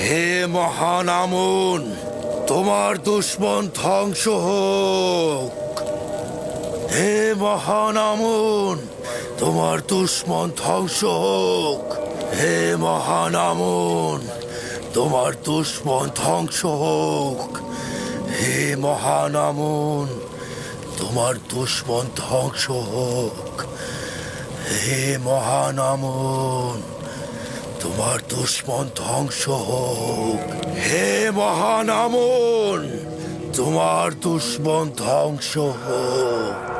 হে মহান আমন, তোমার দুশ্মন ধ্বংস হোক। হে মহান আমন, তোমার দুশ্মন ধ্বংস হোক। হে মহান আমন, তোমার দুশ্মন ধ্বংস হোক। হে মহান আমন, তোমার দুশ্মন ধ্বংস হোক। হে মহান আমন। তোমার দুশ্মন ধ্বংস হোক। হে মহান আমন তোমার দুশ্মন ধ্বংস হোক।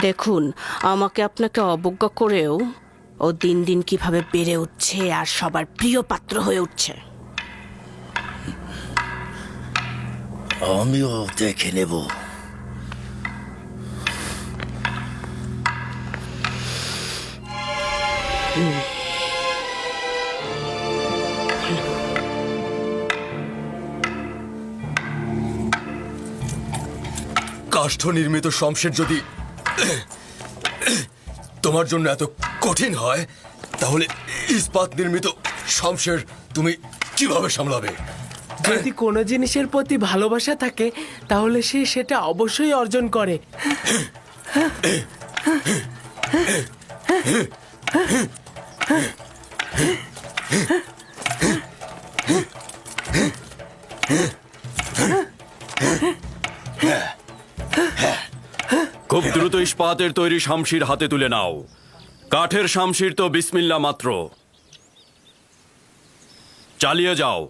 দেখুন আমাকে আপনাকে অবজ্ঞা করেও ও দিন দিন কীভাবে বেড়ে উঠছে আর সবার প্রিয় পাত্র হয়ে উঠছে। আমিও দেখে নেব। কাষ্ঠ নির্মিত শমশের যদি তোমার জন্য এত কঠিন হয় তাহলে ইস্পাত নির্মিত শমশের তুমি কীভাবে সামলাবে? যদি কোনো জিনিসের প্রতি ভালোবাসা থাকে তাহলে সে সেটা অবশ্যই অর্জন করে। খুব দ্রুত ইস্পাতের তৈরি শামশির হাতে তুলে নাও। কাঠের শামশির তো বিসমিল্লা মাত্র। চালিয়ে যাও।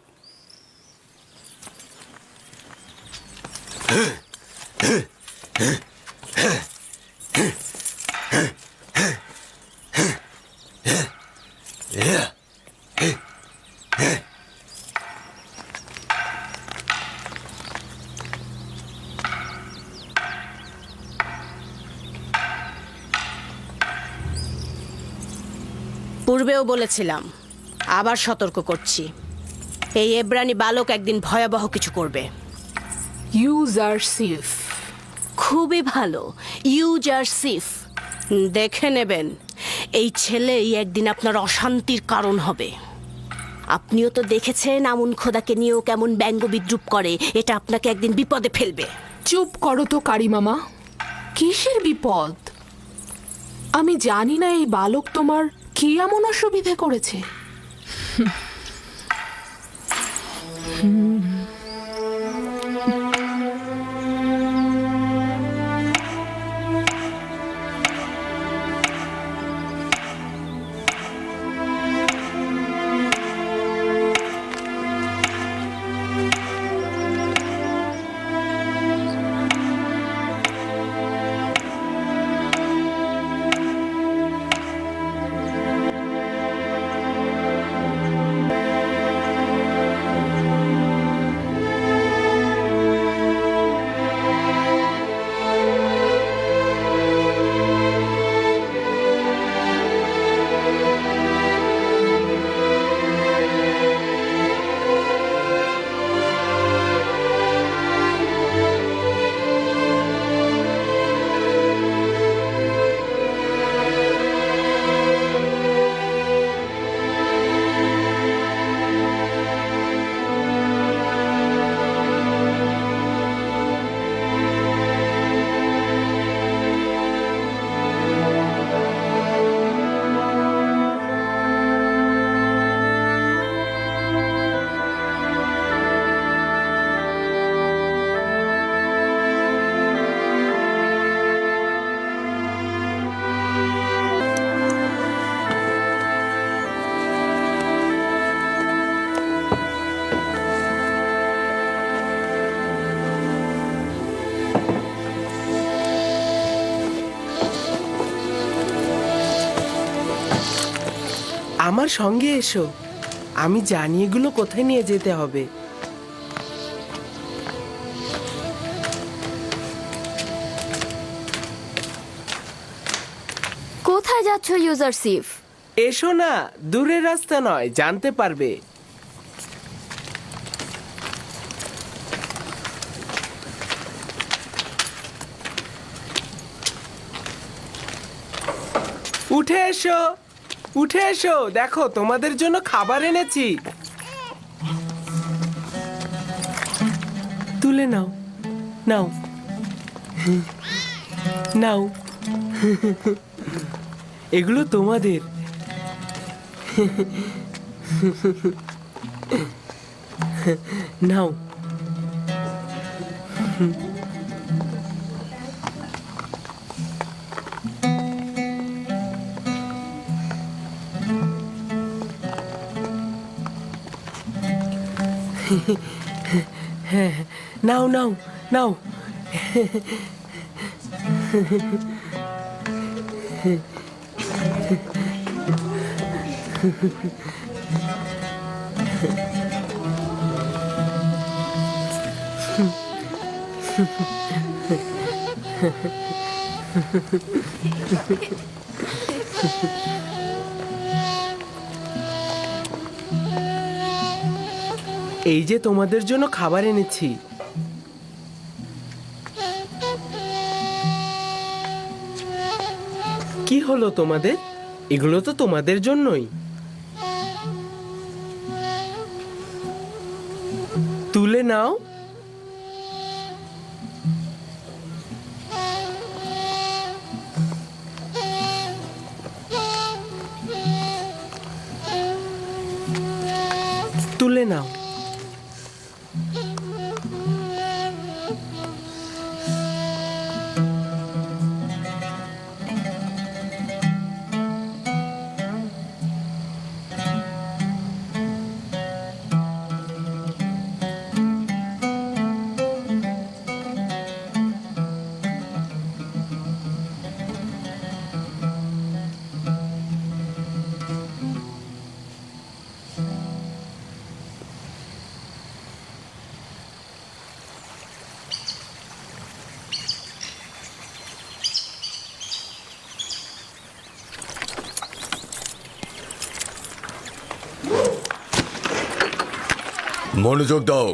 পূর্বেও বলেছিলাম আবার সতর্ক করছি। এই এব্রানি বালক একদিন ভয়াবহ কিছু করবে। ইউজার সিফ খুবই ভালো। ইউজার সিফ দেখে নেবেন এই ছেলেই একদিন আপনার অশান্তির কারণ হবে। আপনিও তো দেখেছেন আমুন খোদাকে নিয়েও কেমন ব্যঙ্গ বিদ্রুপ করে এটা আপনাকে একদিন বিপদে ফেলবে। চুপ করো তো কারি মামা। কিসের বিপদ? আমি জানি না এই বালক তোমার কি এমন অসুবিধে করেছে? আমার সঙ্গে এসো। আমি জানি এগুলো কোথায় নিয়ে যেতে হবে। কোথায় যাচ্ছ ইউজার সিফ? এসো না দূরের রাস্তা নয় জানতে পারবে। উঠে এসো। উঠে এসো দেখো তোমাদের জন্য খাবার এনেছি। তুলে নাও নাও। নাও। এগুলো তোমাদের। নাও। নাও নাও নাও এই যে তোমাদের জন্য খাবার এনেছি। কি হলো তোমাদের? এগুলো তো তোমাদের জন্যই। তুলে নাও। তুলে নাও। মনোযোগ দাও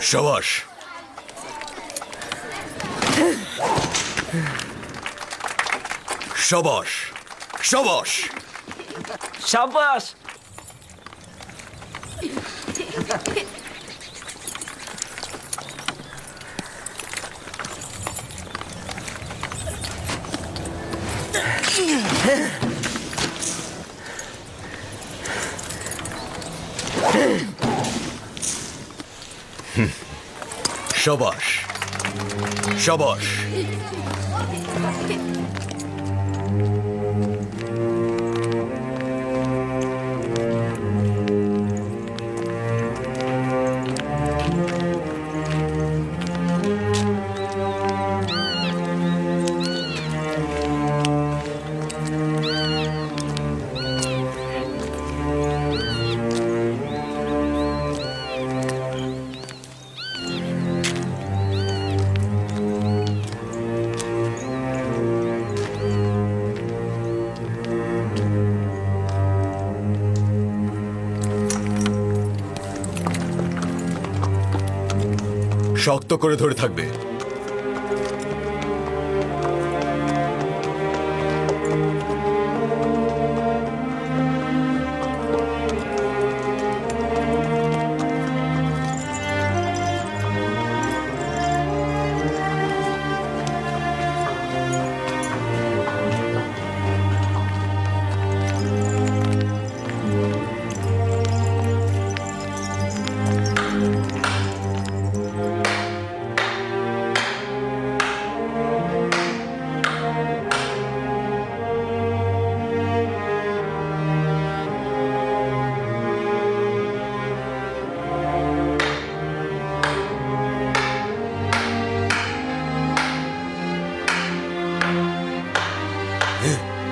সাবাস সাবাস সাবাস সাবাস Şabaş. Şabaş. শক্ত করে ধরে থাকবে। Yeah.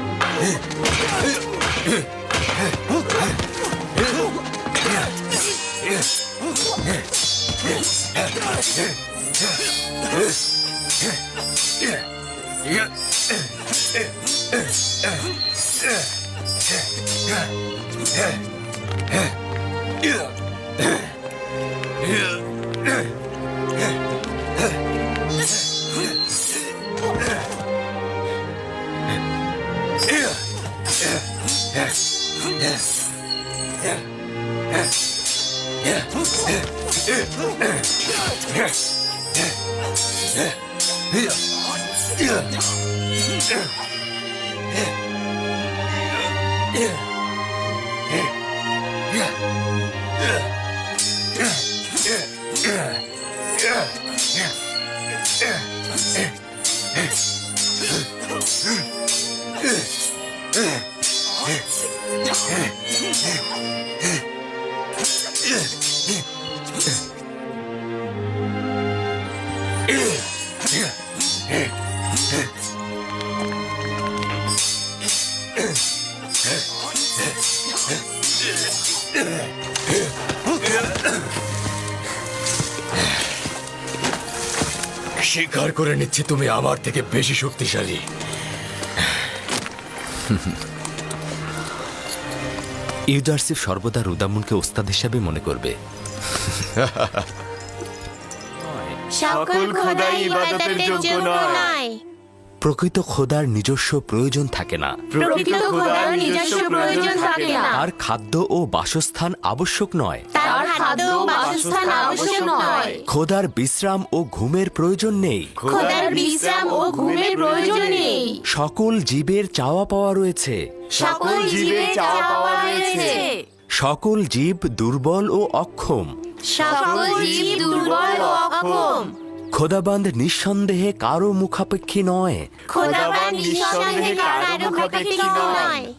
Yeah. স্বীকার করে নিচ্ছি তুমি আমার থেকে বেশি শক্তিশালী। ইউজারসিফ সর্বদা রুদামুনকে ওস্তাদ হিসাবে মনে করবে। সকল খোদাই ইবাদতের যোগ্য নয়। প্রকৃত খোদার নিজস্ব প্রয়োজন থাকে না। প্রকৃত খোদার নিজস্ব প্রয়োজন থাকে না। আর খাদ্য ও বাসস্থান আবশ্যক নয়। তার খাদ্য ও বাসস্থান আবশ্যক নয়। খোদার বিশ্রাম ও ঘুমের প্রয়োজন নেই। খোদার বিশ্রাম ও ঘুমের প্রয়োজন নেই। সকল জীবের চাওয়া পাওয়া রয়েছে। সকল জীবের চাওয়া পাওয়া রয়েছে। সকল জীব দুর্বল ও অক্ষম। সকল জীব দুর্বল ও অক্ষম। খোদাবান্ধ নিঃসন্দেহে কারও মুখাপেক্ষী নয়। খোদাবান নিঃসন্দেহে কারও মুখাপেক্ষী নয়।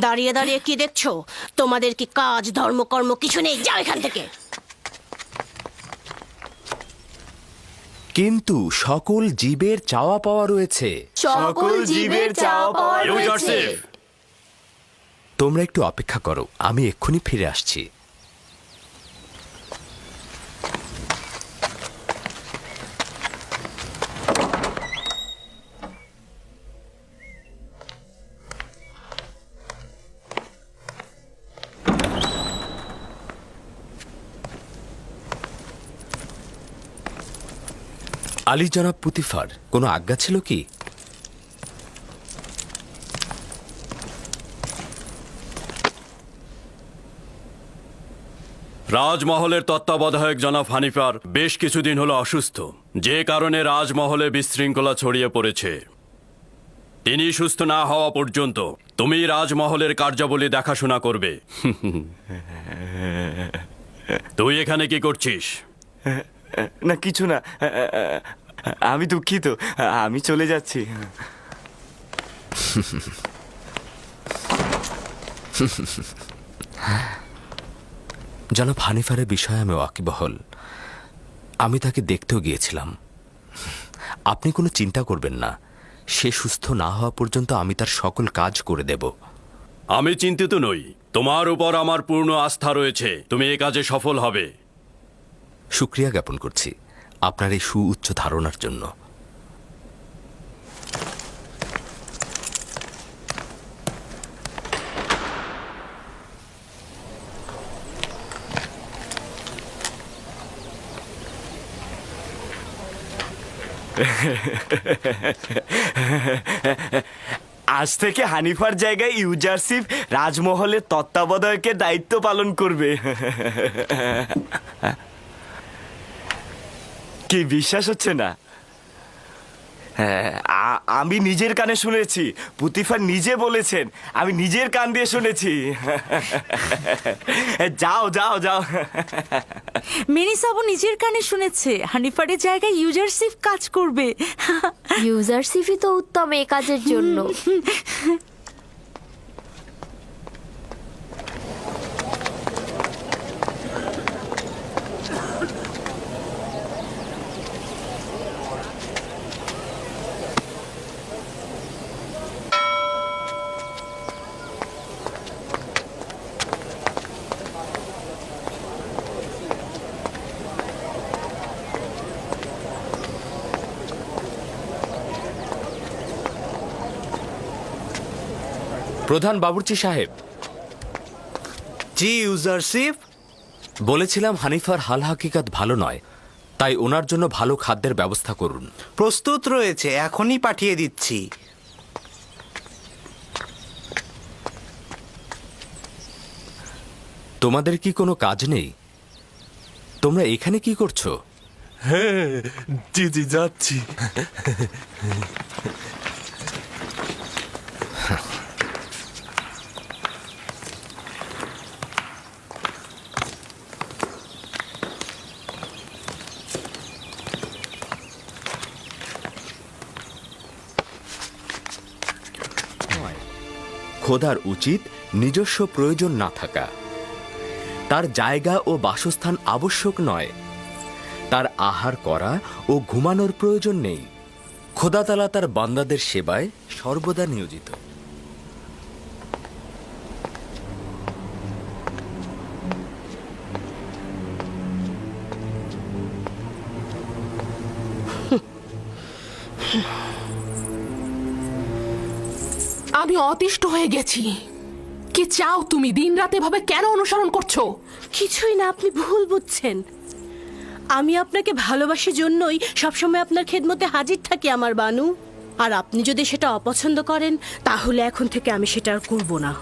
দাঁড়িয়ে দাঁড়িয়ে কি দেখছ? তোমাদের কি কাজ ধর্মকর্ম কিছু নেই? যাও এখান থেকে। কিন্তু সকল জীবের চাওয়া পাওয়া রয়েছে। সকল জীবের চাওয়া পাওয়া রয়েছে। তোমরা একটু অপেক্ষা করো আমি এক্ষুনি ফিরে আসছি। আলী জনাব পুতিফার কোনো আজ্ঞা ছিল কি? রাজমহলের তত্ত্বাবধায়ক জনাব হানিফার বেশ কিছুদিন হলো অসুস্থ। যে কারণে রাজমহলে বিশৃঙ্খলা ছড়িয়ে পড়েছে। তিনি সুস্থ না হওয়া পর্যন্ত তুমি রাজমহলের কার্যাবলী দেখাশোনা করবে। তুই এখানে কি করছিস? না কিছু না। আমি দুঃখিত। আমি চলে যাচ্ছি। জনাব হানিফারের বিষয়ে আমি ওয়াকিবহল। আমি তাকে দেখতেও গিয়েছিলাম। আপনি কোনো চিন্তা করবেন না। সে সুস্থ না হওয়া পর্যন্ত আমি তার সকল কাজ করে দেব। আমি চিন্তিত নই। তোমার উপর আমার পূর্ণ আস্থা রয়েছে। তুমি এ কাজে সফল হবে। সুক্রিয়া জ্ঞাপন করছি আপনার এই সুউচ্চ ধারণার জন্য। আজ থেকে হানিফার জায়গায় ইউজারশিপ রাজমহলের তত্ত্বাবধায়কের দায়িত্ব পালন করবে। কি বিশ্বাস হচ্ছে না? হ্যাঁ, আমি নিজের কানে শুনেছি। পুতিফার নিজে বলেছেন আমি নিজের কান দিয়ে শুনেছি। যাও যাও যাও। মেরিসাবও নিজের কানে শুনেছে। হানিফারের জায়গায় ইউজারসিফ কাজ করবে। ইউজারসিফই তো উত্তম এ কাজের জন্য। প্রধান বাবুর্চি সাহেব। জি ইউজারশিপ বলেছিলাম হানিফার হাল হাকিকাত ভালো নয় তাই ওনার জন্য ভালো খাদ্যের ব্যবস্থা করুন। প্রস্তুত রয়েছে এখনই পাঠিয়ে দিচ্ছি। তোমাদের কি কোনো কাজ নেই? তোমরা এখানে কি করছ? হ্যাঁ জি জি যাচ্ছি। খোদার উচিত নিজস্ব প্রয়োজন না থাকা। তার জায়গা ও বাসস্থান আবশ্যক নয়। তার আহার করা ও ঘুমানোর প্রয়োজন নেই। খোদাতালা তার বান্দাদের সেবায় সর্বদা নিয়োজিত। আমি অতিষ্ঠ হয়ে গেছি। কি চাও তুমি? দিন রাতে ভাবে কেন অনুসরণ করছ? কিছুই না, আপনি ভুল বুঝছেন। আমি আপনাকে ভালোবাসার জন্যই সবসময় আপনার খেদমতে হাজির থাকি আমার বানু। আর আপনি যদি সেটা অপছন্দ করেন, তাহলে এখন থেকে আমি সেটা আর করব না।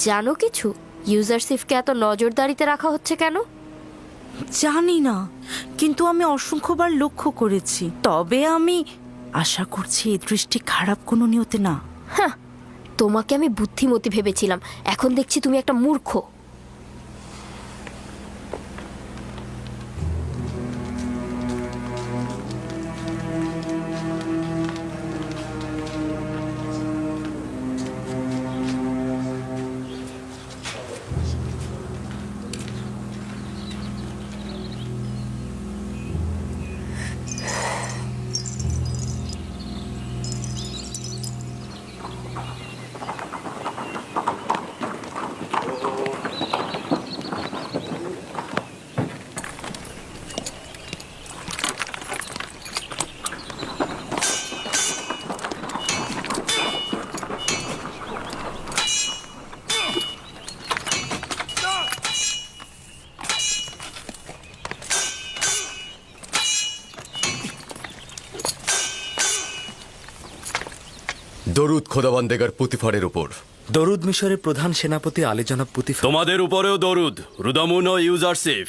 জানো কিছু? ইউজারশিপকে এত নজরদারিতে রাখা হচ্ছে কেন? জানি না কিন্তু আমি অসংখ্যবার লক্ষ্য করেছি। তবে আমি আশা করছি এই দৃষ্টি খারাপ কোনো নিয়তে না। হ্যাঁ তোমাকে আমি বুদ্ধিমতী ভেবেছিলাম। এখন দেখছি তুমি একটা মূর্খ। দরুদ খোদাবান্দেগার পুতিফারের উপর। দরুদ মিশরের প্রধান সেনাপতি আলী জনাব পুতিফা তোমাদের উপরেও দরুদ রুদামুন ও ইউজারসিফ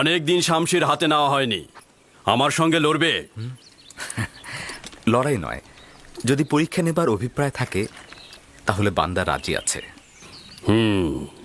অনেক দিন শামশির হাতে নেওয়া হয়নি। আমার সঙ্গে লড়বে। লড়াই নয় যদি পরীক্ষা নেবার অভিপ্রায় থাকে তাহলে বান্দা রাজি আছে। হুম।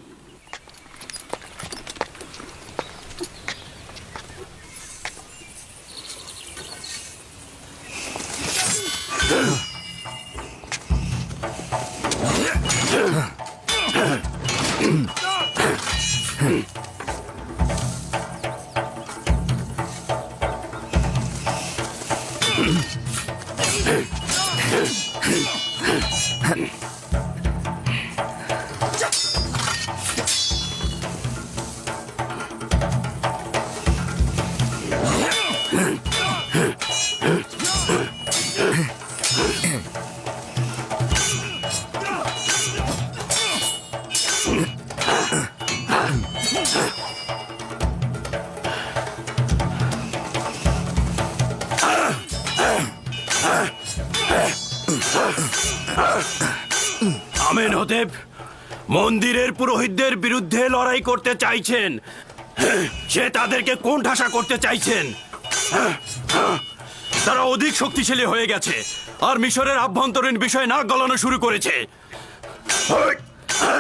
আমেন হতেব। মন্দিরের পুরোহিতদের বিরুদ্ধে লড়াই করতে চাইছেন। সে তাদেরকে কোন ঠাসা করতে চাইছেন। তারা অধিক শক্তিশালী হয়ে গেছে আর মিশরের আভ্যন্তরীণ বিষয় নাক গলানো শুরু করেছে।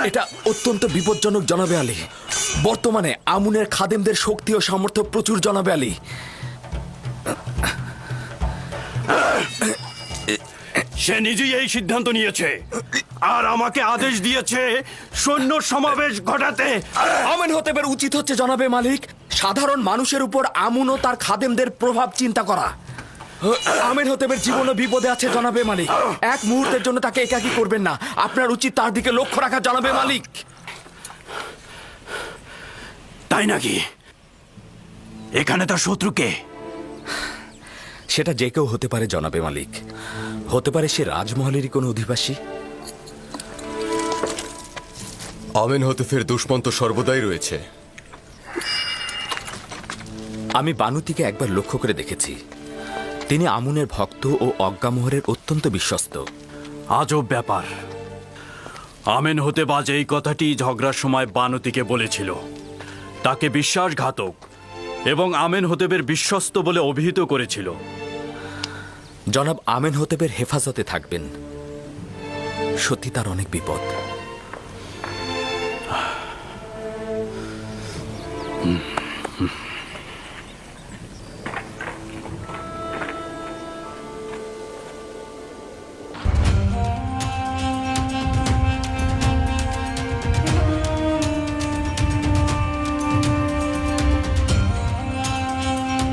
এটা অত্যন্ত বিপজ্জনক, জানাবে আলী। বর্তমানে আমুনের খাদেমদের শক্তি ও সামর্থ্য প্রচুর জনাবে আলী। সে নিজেই এই সিদ্ধান্ত নিয়েছে। আর আমাকে আদেশ দিয়েছে সৈন্য সমাবেশ ঘটাতে। আমেন হতেবের উচিত হচ্ছে জনাবে মালিক সাধারণ মানুষের উপর আমুন ও তার খাদেমদের প্রভাব চিন্তা করা। আমেন হতেবের জীবনও বিপদে আছে জনাবে মালিক। এক মুহূর্তের জন্য তাকে একাকী করবেন না। আপনার উচিত তার দিকে লক্ষ্য রাখা জনাবে মালিক। তাই নাকি? এখানে তার শত্রুকে সেটা যে কেউ হতে পারে জনাবে মালিক। হতে পারে সে রাজমহলেরই কোনো অধিবাসী। আমেন হতেফের দুশ্মন তো সর্বদাই রয়েছে। আমি বানুতিকে একবার লক্ষ্য করে দেখেছি। তিনি আমুনের ভক্ত ও অজ্ঞামোহরের অত্যন্ত বিশ্বস্ত। আজব ব্যাপার। আমেন হতে বাজে এই কথাটি ঝগড়ার সময় বানতিকে বলেছিল। তাকে বিশ্বাসঘাতক এবং আমেন হতেবের বিশ্বস্ত বলে অভিহিত করেছিল। জনাব আমেন হতেবের হেফাজতে থাকবেন। সত্যি তার অনেক বিপদ। হুম